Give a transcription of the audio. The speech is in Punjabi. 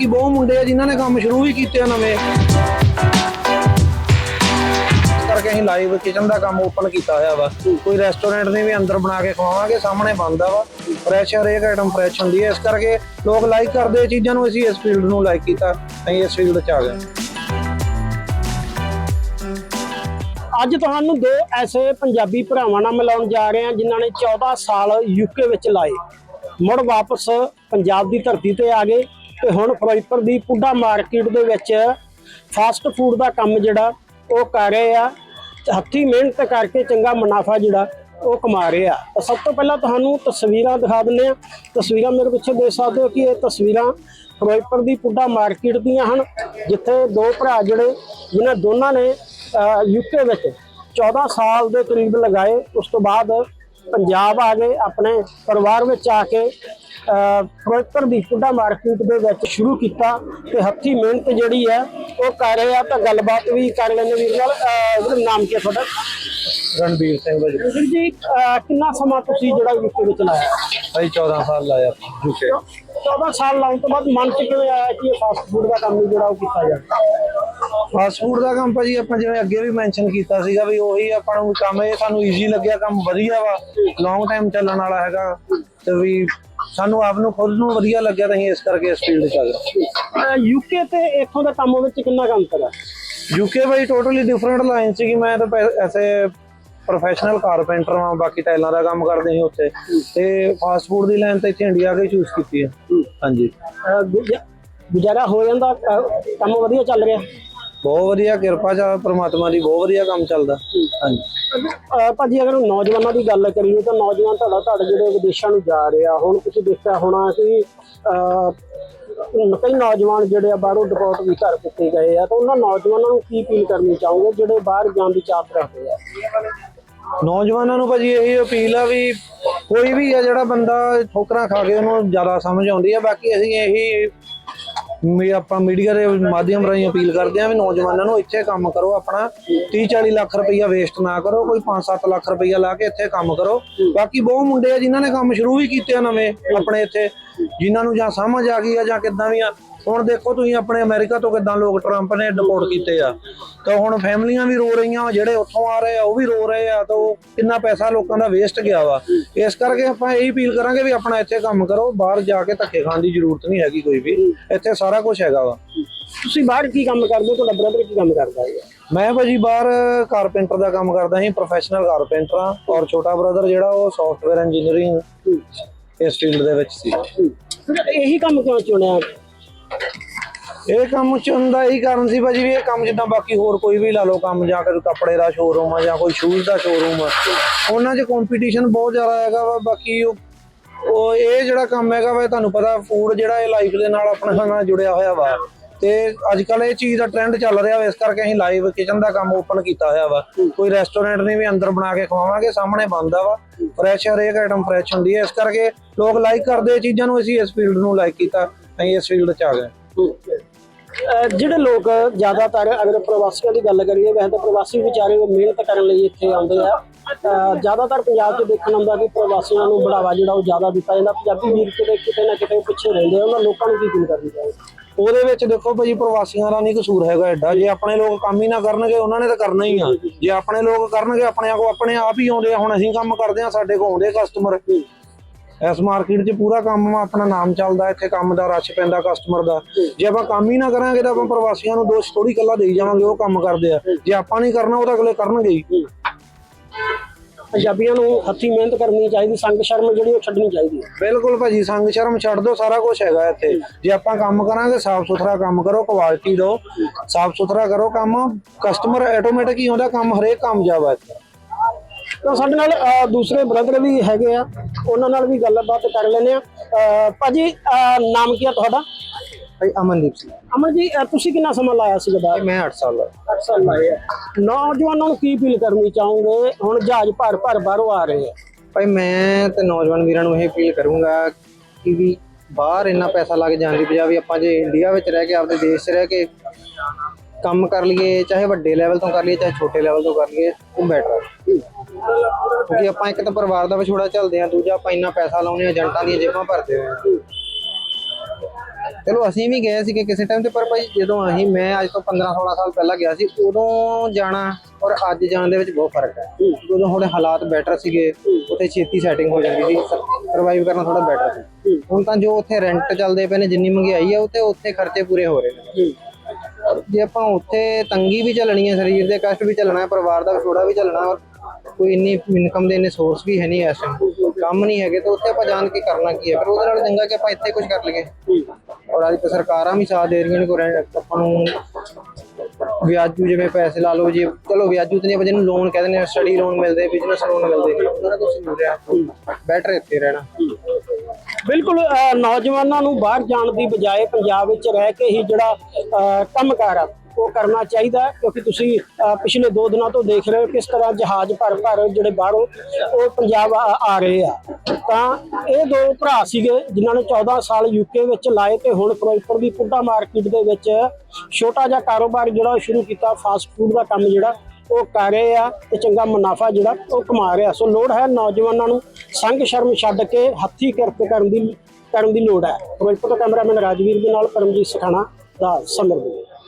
ਬਾਕੀ ਬਹੁਤ ਮੁੰਡੇ ਆ ਜਿਨ੍ਹਾਂ ਨੇ ਕੰਮ ਸ਼ੁਰੂ ਵੀ ਕੀਤੇ ਆ ਨਵੇਂ। ਕਰਕੇ ਅਸੀਂ ਲਾਈਵ ਕਿਚਨ ਦਾ ਕੰਮ ਓਪਨ ਕੀਤਾ ਹੋਇਆ ਵਾ। ਕੋਈ ਰੈਸਟੋਰੈਂਟ ਨਹੀਂ ਵੀ ਅੰਦਰ ਬਣਾ ਕੇ ਖਵਾਵਾਂਗੇ, ਸਾਹਮਣੇ ਬਣਦਾ ਵਾ। ਫਰੈਸ਼ ਹਰੇਕ ਆਈਟਮ ਫਰੈਸ਼ ਹੁੰਦੀ ਹੈ ਇਸ ਕਰਕੇ ਲੋਕ ਲਾਈਕ ਕਰਦੇ ਚੀਜ਼ਾਂ ਨੂੰ, ਅਸੀਂ ਇਸ ਫੀਲਡ ਨੂੰ ਲਾਈਕ ਕੀਤਾ। ਅਸੀਂ ਇਸ ਫੀਲਡ 'ਚ ਆ ਗਏ। ਅੱਜ ਤੁਹਾਨੂੰ ਦੋ ਐਸੇ ਪੰਜਾਬੀ ਭਰਾਵਾਂ ਨਾਲ ਮਿਲਾਉਣ ਜਾ ਰਹੇ ਹਾਂ, ਜਿਨ੍ਹਾਂ ਨੇ 14 ਸਾਲ ਯੂਕੇ ਵਿੱਚ ਲਾਏ। ਮੁੜ ਵਾਪਸ ਪੰਜਾਬ ਦੀ ਧਰਤੀ ਤੇ ਆ ਗਏ। ਤੇ ਹੁਣ ਫਿਰੋਜ਼ਪੁਰ ਦੀ ਪੁੱਡਾ ਮਾਰਕੀਟ ਦੇ ਵਿੱਚ ਫਾਸਟ ਫੂਡ ਦਾ ਕੰਮ ਜਿਹੜਾ, ਉਹ ਕਰ ਰਹੇ ਆ ਤੇ ਹੱਥੀਂ ਮਿਹਨਤ ਕਰਕੇ ਚੰਗਾ ਮੁਨਾਫਾ ਜਿਹੜਾ, ਉਹ ਕਮਾ ਰਹੇ ਆ। ਤਾਂ ਸਭ ਤੋਂ ਪਹਿਲਾਂ ਤੁਹਾਨੂੰ ਤਸਵੀਰਾਂ ਦਿਖਾ ਦਿੰਦੇ ਆ ਤਸਵੀਰਾਂ ਮੇਰੇ ਪਿੱਛੇ ਦੇਖ ਸਕਦੇ ਹੋ ਕਿ ਇਹ ਤਸਵੀਰਾਂ ਫਿਰੋਜ਼ਪੁਰ ਦੀ ਪੁੱਡਾ ਮਾਰਕੀਟ ਦੀਆਂ ਹਨ, ਜਿੱਥੇ ਦੋ ਭਰਾ ਜਿਹੜੇ, ਜਿਨ੍ਹਾਂ ਦੋਨਾਂ ਨੇ ਯੂਕੇ ਵਿੱਚ 14 ਸਾਲ ਦੇ ਕਰੀਬ ਲਗਾਏ। ਉਸ ਤੋਂ ਬਾਅਦ ਪੰਜਾਬ ਆ ਗਏ, ਆਪਣੇ ਪਰਿਵਾਰ ਵਿੱਚ ਆ ਕੇ ਫਿਰੋਜ਼ਪੁਰ ਦੀ ਪੁੱਡਾ ਮਾਰਕੀਟ ਦੇ ਵਿੱਚ ਸ਼ੁਰੂ ਕੀਤਾ ਤੇ ਹੱਥੀਂ ਮਿਹਨਤ ਜਿਹੜੀ ਹੈ ਉਹ ਕਰ ਰਹੇ ਆ। ਤਾਂ ਗੱਲਬਾਤ ਵੀ ਕਰ ਲੈਂਦੇ ਵੀਰ ਨਾਲ। ਨਾਮ ਕੀ ਹੈ ਤੁਹਾਡਾ? ਰਣਬੀਰ ਸਿੰਘ ਜੀ ਅਹ, ਕਿੰਨਾ ਸਮਾਂ ਤੁਸੀਂ ਜਿਹੜਾ ਯੂਕੇ ਵਿੱਚ ਲਾਇਆ? ਅਸੀਂ 14 ਸਾਲ ਲਾਇਆ ਯੂਕੇ 14 ਸਾਲ ਲਾਉਣ ਤੋਂ ਬਾਅਦ ਮਨ ਚ ਕਿਵੇਂ ਆਇਆ ਕਿ ਇਹ ਫਾਸਟ ਫੂਡ ਦਾ ਕੰਮ ਜਿਹੜਾ ਉਹ ਕੀਤਾ ਜਾਵੇ? ਫਾਸਟ ਫੂਡ ਦਾ ਕੰਮ ਭਾਜੀ ਆਪਾਂ ਜਿਵੇਂ ਅੱਗੇ ਵੀ ਮੈਂਸ਼ਨ ਕੀਤਾ ਸੀਗਾ ਵੀ ਉਹੀ ਆਪਾਂ ਨੂੰ ਕੰਮ ਇਹ ਸਾਨੂੰ ਈਜ਼ੀ ਲੱਗਿਆ ਕੰਮ ਵਧੀਆ ਵਾ। ਲੌਂਗ ਟਾਈਮ ਚੱਲਣ ਵਾਲਾ ਹੈਗਾ। ਤੇ ਵੀ ਸਾਨੂੰ ਆਪ ਨੂੰ ਖੁਦ ਨੂੰ ਵਧੀਆ ਲੱਗਿਆ ਤਾਂ ਅਸੀਂ ਇਸ ਕਰਕੇ ਇਸ ਫੀਲਡ 'ਚ ਆ ਗਏ। ਯੂਕੇ ਤੇ ਇੱਥੋਂ ਦੇ ਕੰਮ ਵਿੱਚ ਕਿੰਨਾ ਕੁ ਅੰਤਰ ਹੈ ਯੂਕੇ ਭਾਈ ਟੋਟਲੀ ਡਿਫਰੈਂਟ ਲਾਈਨ ਸੀਗੀ। ਮੈਂ ਤਾਂ ਪੈ- ਐਸੇ ਪ੍ਰੋਫੈਸ਼ਨਲ ਕਾਰਪੈਂਟਰ ਹਾਂ ਬਾਕੀ ਟਾਈਲਾਂ ਦਾ ਕੰਮ ਕਰਦੇ ਸੀ ਉੱਥੇ। ਤੇ ਫਾਸਟ ਫੂਡ ਦੀ ਲਾਈਨ ਤਾਂ ਇੱਥੇ ਇੰਡੀਆ ਕੇ ਚੂਜ਼ ਕੀਤੀ ਹੈ। ਹਾਂਜੀ। ਅਹ ਗੁਜ਼ਾ- ਗੁਜ਼ਾਰਾ ਹੋ ਜਾਂਦਾ ਅਹ ਕੰਮ ਵਧੀਆ ਚੱਲ ਰਿਹਾ? ਬਹੁਤ ਵਧੀਆ ਕਿਰਪਾ ਚ ਪ੍ਰਮਾਤਮਾ ਦੀ ਬਹੁਤ ਵਧੀਆ ਕੰਮ ਚੱਲਦਾ। ਹਾਂਜੀ। ਅਹ ਭਾਜੀ ਅਗਰ ਨੌਜਵਾਨਾਂ ਦੀ ਗੱਲ ਕਰੀਏ ਤਾਂ ਨੌਜਵਾਨ ਤੁਹਾਡਾ ਤੁਹਾਡੇ ਜਿਹੜੇ ਵਿਦੇਸ਼ਾਂ ਨੂੰ ਜਾ ਰਹੇ ਆ ਹੁਣ ਤੁਸੀਂ ਦੇਖਿਆ ਹੋਣਾ ਕਿ ਅਹ, ਕਈ ਨੌਜਵਾਨ ਜਿਹੜੇ ਆ ਬਾਹਰੋਂ ਡਿਪੋਰਟ ਵੀ ਕਰ ਦਿੱਤੇ ਗਏ ਆ ਤਾਂ ਉਹਨਾਂ ਨੌਜਵਾਨਾਂ ਨੂੰ ਕੀ ਅਪੀਲ ਕਰਨੀ ਚਾਹੋਗੇ ਜਿਹੜੇ ਬਾਹਰ ਜਾਣ ਦੀ ਚਾਹਤ ਰੱਖਦੇ ਆ? ਨੌਜਵਾਨਾਂ ਨੂੰ ਭਾਜੀ ਇਹੀ ਅਪੀਲ ਆ ਵੀ ਕੋਈ ਵੀ ਆ ਜਿਹੜਾ ਬੰਦਾ ਠੋਕਰਾਂ ਖਾ ਕੇ ਉਹਨੂੰ ਜ਼ਿਆਦਾ ਸਮਝ ਆਉਂਦੀ ਆ ਬਾਕੀ ਅਸੀਂ ਇਹੀ ਵੀ ਆਪਾਂ ਮੀਡੀਆ ਦੇ ਮਾਧਿਅਮ ਰਾਹੀਂ ਅਪੀਲ ਕਰਦੇ ਆ ਵੀ ਨੌਜਵਾਨਾਂ ਨੂੰ ਇੱਥੇ ਕੰਮ ਕਰੋ, ਆਪਣਾ 30 40 ਲੱਖ ਰੁਪਈਆ ਵੇਸਟ ਨਾ ਕਰੋ, ਕੋਈ 5-7 ਲੱਖ ਰੁਪਈਆ ਲਾ ਕੇ ਇੱਥੇ ਕੰਮ ਕਰੋ। ਬਾਕੀ ਬਹੁਤ ਮੁੰਡੇ ਆ ਜਿਨ੍ਹਾਂ ਨੇ ਕੰਮ ਸ਼ੁਰੂ ਵੀ ਕੀਤੇ ਆ ਨਵੇਂ ਆਪਣੇ ਇੱਥੇ, ਜਿਨ੍ਹਾਂ ਨੂੰ ਜਾਂ ਸਮਝ ਆ ਗਈ ਆ ਜਾਂ ਕਿੱਦਾਂ ਵੀ ਆ ਹੁਣ ਦੇਖੋ ਤੁਸੀਂ ਆਪਣੇ ਅਮਰੀਕਾ ਤੋਂ ਕਿੱਦਾਂ ਲੋਕ ਟਰੰਪ ਨੇ ਡਿਪੋਰਟ ਕੀਤੇ ਆ। ਤਾਂ ਹੁਣ ਫੈਮਲੀਆਂ ਵੀ ਰੋ ਰਹੀਆਂ ਜਿਹੜੇ ਉੱਥੋਂ ਆ ਰਹੇ ਆ ਉਹ ਵੀ ਰੋ ਰਹੇ ਆ ਤਾਂ ਉਹ ਕਿੰਨਾ ਪੈਸਾ ਲੋਕਾਂ ਦਾ ਵੇਸਟ ਗਿਆ ਵਾ। ਇਸ ਕਰਕੇ ਆਪਾਂ ਇਹੀ ਅਪੀਲ ਕਰਾਂਗੇ ਵੀ ਆਪਣਾ ਇੱਥੇ ਕੰਮ ਕਰੋ ਬਾਹਰ ਜਾ ਕੇ ਧੱਕੇ ਖਾਣ ਦੀ ਜ਼ਰੂਰਤ ਨਹੀਂ ਹੈਗੀ ਕੋਈ ਵੀ। ਇੱਥੇ ਸਾਰਾ ਕੁਝ ਹੈਗਾ ਵਾ। ਤੁਸੀਂ ਬਾਹਰ ਕੀ ਕੰਮ ਕਰਦੇ ਹੋ? ਤੁਹਾਡਾ ਬ੍ਰਦਰ ਕੀ ਕੰਮ ਕਰਦਾ ਹੈ? ਮੈਂ ਭਾਜੀ ਬਾਹਰ ਕਾਰਪੈਂਟਰ ਦਾ ਕੰਮ ਕਰਦਾ ਸੀ ਪ੍ਰੋਫੈਸ਼ਨਲ ਕਾਰਪੈਂਟਰ ਆ ਔਰ ਛੋਟਾ ਬ੍ਰਦਰ ਜਿਹੜਾ ਉਹ ਸੌਫਟਵੇਅਰ ਇੰਜੀਨੀਅਰਿੰਗ ਇਸ ਫੀਲਡ ਦੇ ਵਿੱਚ ਸੀ। ਇਹੀ ਕੰਮ ਕਿਉਂ ਚੁਣਿਆ? ਇਹ ਕੰਮ ਚੁਣਨ ਦਾ ਇਹੀ ਕਾਰਨ ਸੀ ਭਾਜੀ ਵੀ ਇਹ ਕੰਮ ਜਿੱਦਾਂ ਬਾਕੀ ਹੋਰ ਕੋਈ ਵੀ ਲਾ ਲਓ ਕੰਮ ਜਾਂ ਕੋਈ ਕੱਪੜੇ ਦਾ ਸ਼ੋਰੂਮ ਆ ਜਾਂ ਕੋਈ ਸ਼ੂਜ਼ ਦਾ ਸ਼ੋਰੂਮ ਆ। ਉਹਨਾਂ 'ਚ ਕੰਪੀਟੀਸ਼ਨ ਬਹੁਤ ਜ਼ਿਆਦਾ ਹੈਗਾ ਵਾ, ਬਾਕੀ ਉਹ ਇਹ ਜਿਹੜਾ ਕੰਮ ਹੈਗਾ ਵਾ ਤੁਹਾਨੂੰ ਪਤਾ ਫੂਡ ਜਿਹੜਾ ਇਹ ਲਾਈਫ ਦੇ ਨਾਲ ਆਪਣੇ ਨਾਲ ਜੁੜਿਆ ਹੋਇਆ ਵਾ। ਤੇ ਅੱਜ ਕੱਲ ਇਹ ਚੀਜ਼ ਦਾ ਟ੍ਰੈਂਡ ਚੱਲ ਰਿਹਾ ਵਾ, ਇਸ ਕਰਕੇ ਅਸੀਂ ਲਾਈਵ ਕਿਚਨ ਦਾ ਕੰਮ ਓਪਨ ਕੀਤਾ ਹੋਇਆ ਵਾ। ਕੋਈ ਰੈਸਟੋਰੈਂਟ ਨਹੀਂ ਵੀ ਅੰਦਰ ਬਣਾ ਕੇ ਖਵਾਵਾਂਗੇ, ਸਾਹਮਣੇ ਬਣਦਾ ਵਾ। ਫਰੈਸ਼ ਹਰੇਕ ਆਈਟਮ ਫਰੈਸ਼ ਹੁੰਦੀ ਹੈ ਇਸ ਕਰਕੇ ਲੋਕ ਲਾਈਕ ਕਰਦੇ ਆ ਚੀਜ਼ਾਂ ਨੂੰ, ਅਸੀਂ ਇਸ ਫੀਲਡ ਨੂੰ ਲਾਈਕ ਕੀਤਾ। ਅਸੀਂ ਇਸ ਫੀਲਡ 'ਚ ਆ ਗਏ। ਜਿਹੜੇ ਲੋਕ ਜ਼ਿਆਦਾਤਰ ਅਗਰ ਪ੍ਰਵਾਸੀਆਂ ਦੀ ਗੱਲ ਕਰੀਏ ਵੈਸੇ ਤਾਂ ਪ੍ਰਵਾਸੀ ਵਿਚਾਰੇ ਉਹ ਮਿਹਨਤ ਕਰਨ ਲਈ ਇੱਥੇ ਆਉਂਦੇ ਆ। ਜ਼ਿਆਦਾਤਰ ਪੰਜਾਬ 'ਚ ਦੇਖਣ ਆਉਂਦਾ ਕਿ ਪ੍ਰਵਾਸੀਆਂ ਨੂੰ ਬੜਾਵਾ ਜਿਹੜਾ ਉਹ ਜ਼ਿਆਦਾ ਦਿੱਤਾ ਜਾਂਦਾ। ਪੰਜਾਬੀ ਵੀਰ ਕਿਤੇ ਕਿਤੇ ਨਾ ਕਿਤੇ ਪਿੱਛੇ ਰਹਿੰਦੇ ਉਹਨਾਂ ਲੋਕਾਂ ਨੂੰ ਕੀ ਫੀਲ ਕਰਨੀ ਚਾਹੀਦੀ? ਉਹਦੇ ਵਿੱਚ ਦੇਖੋ ਭਾਜੀ ਪ੍ਰਵਾਸੀਆਂ ਦਾ ਨਹੀਂ ਕਸੂਰ ਹੈਗਾ ਐਡਾ। ਜੇ ਆਪਣੇ ਲੋਕ ਕੰਮ ਹੀ ਨਾ ਕਰਨਗੇ ਉਹਨਾਂ ਨੇ ਤਾਂ ਕਰਨਾ ਹੀ ਆ। ਜੇ ਆਪਣੇ ਲੋਕ ਕਰਨਗੇ ਆਪਣੇ ਕੋ ਆਪਣੇ ਆਪ ਹੀ ਆਉਂਦੇ ਆ। ਹੁਣ ਅਸੀਂ ਕੰਮ ਕਰਦੇ ਆ ਸਾਡੇ ਕੋਲ ਆਉਂਦੇ ਕਸਟਮਰ ਇਸ ਮਾਰਕੀਟ 'ਚ ਪੂਰਾ ਕੰਮ ਆਪਣਾ ਨਾਮ ਚੱਲਦਾ ਇੱਥੇ ਕੰਮ ਦਾ ਰਸ਼ ਪੈਂਦਾ ਕਸਟਮਰ ਦਾ। ਜੇ ਆਪਾਂ ਕੰਮ ਹੀ ਨਾ ਕਰਾਂਗੇ ਤਾਂ ਆਪਾਂ ਪ੍ਰਵਾਸੀਆਂ ਨੂੰ ਦੋਸ਼ ਥੋੜੀ ਕੱਲਾ ਦੇਈ ਜਾਵਾਂਗੇ ਉਹ ਕੰਮ ਕਰਦੇ ਆ। ਜੇ ਆਪਾਂ ਨਹੀਂ ਕਰਨਾ ਉਹ ਤਾਂ ਅਗਲੇ ਕਰਨਗੇ ਹੀ। ਪੰਜਾਬੀਆਂ ਨੂੰ ਹੱਥੀਂ ਮਿਹਨਤ ਕਰਨੀ ਚਾਹੀਦੀ ਸੰਗ ਸ਼ਰਮ ਜਿਹੜੀ ਉਹ ਛੱਡਣੀ ਚਾਹੀਦੀ ਹੈ। ਬਿਲਕੁਲ ਭਾਜੀ ਸੰਗ ਸ਼ਰਮ ਛੱਡ ਦੋ ਸਾਰਾ ਕੁਝ ਹੈਗਾ ਇੱਥੇ। ਜੇ ਆਪਾਂ ਕੰਮ ਕਰਾਂਗੇ ਸਾਫ਼ ਸੁਥਰਾ ਕੰਮ ਕਰੋ ਕੁਆਲਿਟੀ ਦਿਓ ਸਾਫ਼ ਸੁਥਰਾ ਕਰੋ ਕੰਮ ਕਸਟਮਰ ਆਟੋਮੈਟਿਕ ਹੀ ਆਉਂਦਾ ਕੰਮ ਹਰੇਕ ਕੰਮ ਜਾਵਾ ਇੱਥੇ। ਤਾਂ ਸਾਡੇ ਨਾਲ ਅਹ, ਦੂਸਰੇ ਬ੍ਰਦਰ ਵੀ ਹੈਗੇ ਆ। ਉਹਨਾਂ ਨਾਲ ਵੀ ਗੱਲਬਾਤ ਕਰ ਲੈਂਦੇ ਆ। ਅਹ, ਭਾਜੀ ਅਹ, ਨਾਮ ਕੀ ਆ ਤੁਹਾਡਾ? ਭਾਈ ਅਮਨਦੀਪ ਸਿੰਘ। ਅਮਨ ਜੀ ਅਹ, ਤੁਸੀਂ ਕਿੰਨਾ ਸਮਾਂ ਲਾਇਆ ਸੀਗਾ ਬਾਹਰ ਮੈਂ 8 ਸਾਲ ਦਾ 8 ਸਾਲ ਲਾਏ ਆ। ਨੌਜਵਾਨਾਂ ਨੂੰ ਕੀ ਅਪੀਲ ਕਰਨੀ ਚਾਹੋਗੇ? ਹੁਣ ਜਹਾਜ਼ ਭਰ ਭਰ ਬਾਹਰੋਂ ਆ ਰਹੇ ਆ। ਭਾਈ ਮੈਂ ਤੇ ਨੌਜਵਾਨ ਵੀਰਾਂ ਨੂੰ ਇਹ ਅਪੀਲ ਕਰੂੰਗਾ ਕਿ ਵੀ ਬਾਹਰ ਇੰਨਾ ਪੈਸਾ ਲੱਗ ਜਾਣ ਦੀ ਬਜਾਏ ਵੀ ਆਪਾਂ ਜੇ ਇੰਡੀਆ ਵਿੱਚ ਰਹਿ ਕੇ ਆਪਦੇ ਦੇਸ਼ 'ਚ ਰਹਿ ਕੇ ਕੰਮ ਕਰ ਲਈਏ, ਚਾਹੇ ਵੱਡੇ ਲੈਵਲ ਤੋਂ ਕਰ ਲਈਏ, ਚਾਹੇ ਛੋਟੇ ਲੈਵਲ ਤੋਂ ਕਰ ਲਈਏ, ਉਹ ਬੈਟਰ ਹੈ ਕਿਉਂਕਿ ਆਪਾਂ ਇੱਕ ਤਾਂ ਪਰਿਵਾਰ ਦਾ ਵਿਛੋੜਾ ਚੱਲਦੇ ਆ ਦੂਜਾ ਆਪਾਂ ਇੰਨਾ ਪੈਸਾ ਲਾਉਂਦੇ ਏਜੰਟਾਂ ਦੀਆਂ ਜੇਬਾਂ ਭਰਦੇ ਹੋਏ ਚਲੋ ਅਸੀਂ ਵੀ ਗਏ ਸੀਗੇ ਕਿਸੇ ਟਾਈਮ ਤੇ, ਪਰ ਭਾਈ ਜਦੋਂ ਅਸੀਂ, ਮੈਂ ਅੱਜ ਤੋਂ 15 16 ਸਾਲ ਪਹਿਲਾਂ ਗਿਆ ਸੀ, ਉਦੋਂ ਜਾਣਾ ਔਰ ਅੱਜ ਜਾਣ ਦੇ ਵਿੱਚ ਬਹੁਤ ਫ਼ਰਕ ਹੈ। ਉਦੋਂ ਥੋੜੇ ਹਾਲਾਤ ਬੈਟਰ ਸੀਗੇ, ਉੱਥੇ ਛੇਤੀ ਸੈਟਿੰਗ ਹੋ ਜਾਂਦੀ ਸੀ ਸਰਵਾਈਵ ਕਰਨਾ ਥੋੜਾ ਬੈਟਰ ਸੀ। ਹੁਣ ਤਾਂ ਜੋ ਉੱਥੇ ਰੈਂਟ ਚੱਲਦੇ ਪਏ ਨੇ, ਜਿੰਨੀ ਮਹਿੰਗਾਈ ਹੈ ਉੱਥੇ ਉੱਥੇ ਖਰਚੇ ਪੂਰੇ ਹੋ ਰਹੇ ਨੇ। ਜੇ ਆਪਾਂ ਉੱਥੇ ਤੰਗੀ ਵੀ ਚੱਲਣੀ ਹੈ, ਸਰੀਰ ਦੇ ਕਸ਼ਟ ਵੀ ਚੱਲਣਾ ਹੈ, ਪਰਿਵਾਰ ਦਾ ਵਿਛੋੜਾ ਵੀ ਚੱਲਣਾ ਔਰ ਕੋਈ ਇੰਨੀ ਇਨਕਮ ਦੇ ਇੰਨੇ ਸੋਰਸ ਵੀ ਹੈ ਨਹੀਂ ਇਸ ਕੰਮ ਨਹੀਂ ਹੈਗੇ, ਤਾਂ ਉੱਥੇ ਆਪਾਂ ਜਾਣ ਕੇ ਕਰਨਾ ਕੀ ਹੈ? ਫਿਰ ਉਹਦੇ ਨਾਲ ਚੰਗਾ ਕਿ ਆਪਾਂ ਇੱਥੇ ਕੁਝ ਕਰ ਲਈਏ। ਔਰ ਅੱਜ ਸਰਕਾਰਾਂ ਵੀ ਸਾਥ ਦੇ ਰਹੀਆਂ ਨੇ, ਕੋਈ ਆਪਾਂ ਨੂੰ ਵਿਆਜੂ ਜਿਵੇਂ ਪੈਸੇ ਲਾ ਲਓ, ਜੀ ਚਲੋ ਵਿਆਜੂ ਤੇ ਨਹੀਂ, ਆਪਾਂ ਜਿਹਨੂੰ ਲੋਨ ਕਹਿੰਦੇ ਨੇ ਸਟੱਡੀ ਲੋਨ ਮਿਲਦੇ ਬਿਜ਼ਨਸ ਲੋਨ ਮਿਲਦੇ, ਉਹਨਾਂ ਦਾ ਕੁਝ ਮਿਲ ਰਿਹਾ। ਬੈਟਰ ਇੱਥੇ ਰਹਿਣਾ। ਬਿਲਕੁਲ ਨੌਜਵਾਨਾਂ ਨੂੰ ਬਾਹਰ ਜਾਣ ਦੀ ਬਜਾਏ ਪੰਜਾਬ ਵਿੱਚ ਰਹਿ ਕੇ ਹੀ ਜਿਹੜਾ ਅਹ, ਕੰਮਕਾਰ ਆ ਉਹ ਕਰਨਾ ਚਾਹੀਦਾ ਕਿਉਂਕਿ ਤੁਸੀਂ ਪਿਛਲੇ 2 ਦਿਨਾਂ ਤੋਂ ਦੇਖ ਰਹੇ ਹੋ ਕਿਸ ਤਰ੍ਹਾਂ ਜਹਾਜ਼ ਭਰ ਭਰ ਜਿਹੜੇ ਬਾਹਰੋਂ ਉਹ ਪੰਜਾਬ ਆ ਆ ਰਹੇ ਆ। ਤਾਂ ਇਹ ਦੋ ਭਰਾ ਸੀਗੇ ਜਿਨ੍ਹਾਂ ਨੇ 14 ਸਾਲ ਯੂਕੇ ਵਿੱਚ ਲਾਏ ਤੇ ਹੁਣ ਫਿਰੋਜ਼ਪੁਰ ਦੀ ਪੁੱਡਾ ਮਾਰਕੀਟ ਦੇ ਵਿੱਚ ਛੋਟਾ ਜਿਹਾ ਕਾਰੋਬਾਰ ਜਿਹੜਾ ਉਹ ਸ਼ੁਰੂ ਕੀਤਾ ਫਾਸਟ ਫੂਡ ਦਾ ਕੰਮ ਜਿਹੜਾ ਉਹ ਕਰ ਰਹੇ ਆ ਤੇ ਚੰਗਾ ਮੁਨਾਫਾ ਜਿਹੜਾ ਉਹ ਕਮਾ ਰਿਹਾ ਸੋ ਲੋੜ ਹੈ ਨੌਜਵਾਨਾਂ ਨੂੰ ਸੰਗ ਸ਼ਰਮ ਛੱਡ ਕੇ ਹੱਥੀ ਕਿਰਤ ਕਰਨ ਦੀ ਕਰਨ ਦੀ ਲੋੜ ਹੈ। ਫਿਰੋਜ਼ਪੁਰ ਤੋਂ ਕੈਮਰਾਮੈਨ ਰਾਜਵੀਰ ਦੇ ਨਾਲ ਪਰਮਜੀਤ ਸਖਾਣਾ ਦਾ ਸਮਰ